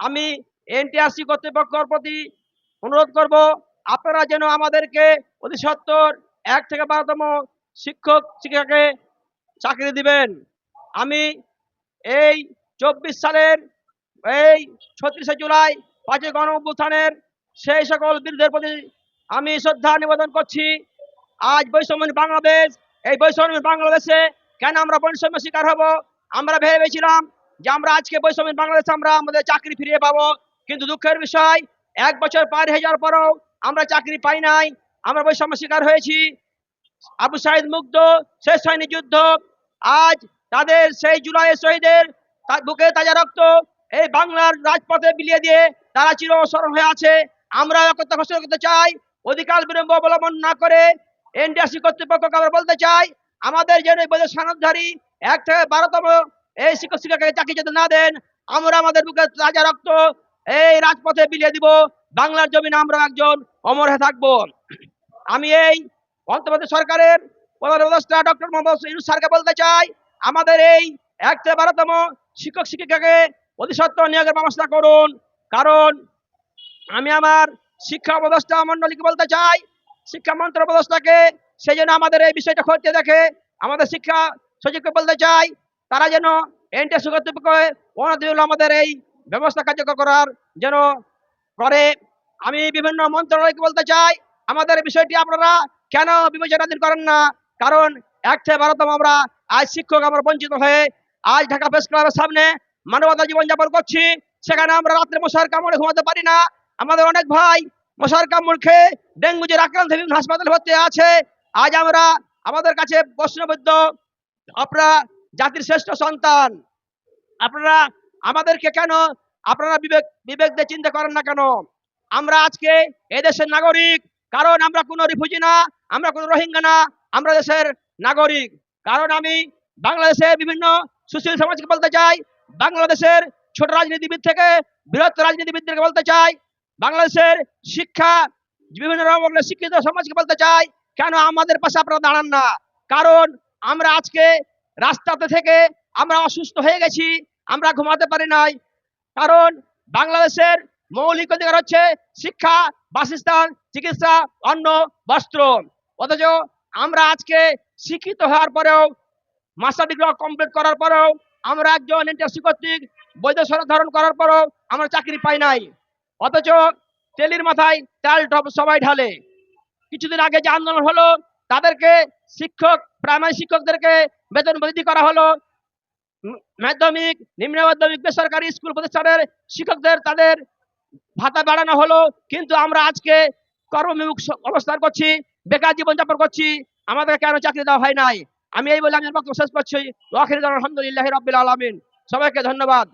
আমি এনটিআরসি কর্তৃপক্ষের প্রতি অনুরোধ করব, আপনারা যেন আমাদেরকে অতি সত্তর এক থেকে বারোতম শিক্ষক শিক্ষাকে চাকরি দিবেন। আমি এই চব্বিশ সালের এই ছত্রিশে জুলাই পাঁচই গণ অভ্যুত্থানের সেই সকল বীরদের প্রতি আমি শ্রদ্ধা নিবেদন করছি। আজ বৈষম্য বাংলাদেশ, এই বৈষম্য বাংলাদেশে কেন আমরা বৈষম্য শিকার হব? আমরা ভেবেছিলাম যে আমরা আজকে বৈষম্য বাংলাদেশে আমরা আমাদের চাকরি ফিরিয়ে পাবো। কিন্তু দুঃখের বিষয়, এক বছর পার হয়ে যাওয়ার পরও আমরা চাকরি পাই নাই, আমরা বৈষম্য শিকার হয়েছি। আবু সাইদ মুগ্ধ, শেষ হয়নি যুদ্ধ। আজ তাদের সেই জুলাইয়ের শহীদের বুকে তাজা রক্ত, এই বাংলার রাজপথে বিলিয়ে দিয়ে তারা চির স্মরণ হয়ে আছে। আমরা একতা ঘোষণা করতে চাই, অধিকার বিলম্ব অবলম্বন না করে এনডিআরসি কর্তৃপক্ষকে আমরা বলতে চাই, আমাদের এই বৈধ সনদধারী, এক থেকে বারোতম এই শিক্ষক শিক্ষাকে চাকরি যাতে না দেন, আমরা আমাদের বুকে তাজা রক্ত এই রাজপথে বিলিয়ে দিব। বাংলার জমিনে আমরা একজন অমর হয়ে থাকব। আমি এই অন্তর্বর্তী সরকারের প্রধান উপদেষ্টা ডক্টর মোহাম্মদ ইউনুস স্যারকে বলতে চাই, আমাদের এই এক বারোতম শিক্ষক শিক্ষিকাকে অতি সত্ত্বর নিয়োগের ব্যবস্থা করুন। কারণ আমি আমার শিক্ষা উপদেষ্টা মন্ডলীকে বলতে চাই, শিক্ষা মন্ত্র উপদেষ্টাকে সেই জন্য আমাদের এই বিষয়টা খতিয়ে দেখে। আমাদের শিক্ষা সচিবকে বলতে চাই তারা যেন এনটিএস কর্তৃপক্ষে অনদিল আমাদের এই ব্যবস্থা কার্যকর করার যেন করে। আমি বিভিন্ন মন্ত্রণালয়কে বলতে চাই, আমাদের বিষয়টি আপনারা কেন বিবেচনাধীন করেন না? কারণ এক বারোতম আমরা আজ শিক্ষক আমরা বঞ্চিত হয়ে আজ ঢাকা প্রেস ক্লাবের সামনে মানবতা জীবনযাপন করছি। সেখানে আমরা রাত্রে মশার কামড়ে ঘুমাতে পারি না। আমাদের অনেক ভাই মশার কামড় খেয়ে ডেঙ্গু যে আক্রান্ত হাসপাতালে ভর্তি আছে। আজ আমরা আমাদের কাছে প্রশ্নবদ্ধ। আপনারা জাতির শ্রেষ্ঠ সন্তান। আপনারা আমাদেরকে কেন আপনারা বিবেক বিবেক দিয়ে চিন্তা করেন না কেন? আমরা আজকে এদেশের নাগরিক, কারণ আমরা কোনো রিফিউজি না, আমরা কোনো রোহিঙ্গা না, আমরা দেশের নাগরিক। কারণ আমি বাংলাদেশের বিভিন্ন সুশীল সমাজকে বলতে চাই, বাংলাদেশের ছোট রাজনীতিবিদ থেকে বৃহত্তর রাজনীতিবিদদেরকে বলতে চাই, বাংলাদেশের শিক্ষা, বিভিন্ন রকমের শিক্ষিত সমাজকে বলতে চাই, কেন আমাদের পাশে আপনারা দাঁড়ান না? কারণ আমরা আজকে রাস্তাতে থেকে আমরা অসুস্থ হয়ে গেছি, আমরা ঘুমাতে পারি নাই। কারণ বাংলাদেশের মৌলিক অধিকার হচ্ছে শিক্ষা, বাসস্থান, চিকিৎসা, অন্ন, বস্ত্র। অথচ আমরা আজকে শিক্ষিত হওয়ার পরেও মাস্টার ডিগ্রি কমপ্লিট করার পরেও, আমরা একজন ইন্টারসি কর্তৃক বৈধ ধারণ করার পরেও আমরা চাকরি পাই নাই। অথচ তেলির মাথায় তেল সবাই ঢালে। কিছুদিন আগে যে আন্দোলন হলো, তাদেরকে শিক্ষক প্রাইমারি শিক্ষকদেরকে বেতন বৃদ্ধি করা হলো। মাধ্যমিক, নিম্ন মাধ্যমিক, বেসরকারি স্কুল প্রতিষ্ঠানের শিক্ষকদের তাদের ভাতা বাড়ানো হলো। কিন্তু আমরা আজকে কর্মবিমুখ অবস্থান করছি, বেকার জীবনযাপন করছি, আমাদের কেন চাকরি দেওয়া হয় নাই? আমি এই বলে আমি বক্তব্য শেষ করছি। আলহামদুলিল্লাহ রবিল আলমিন। সবাইকে ধন্যবাদ।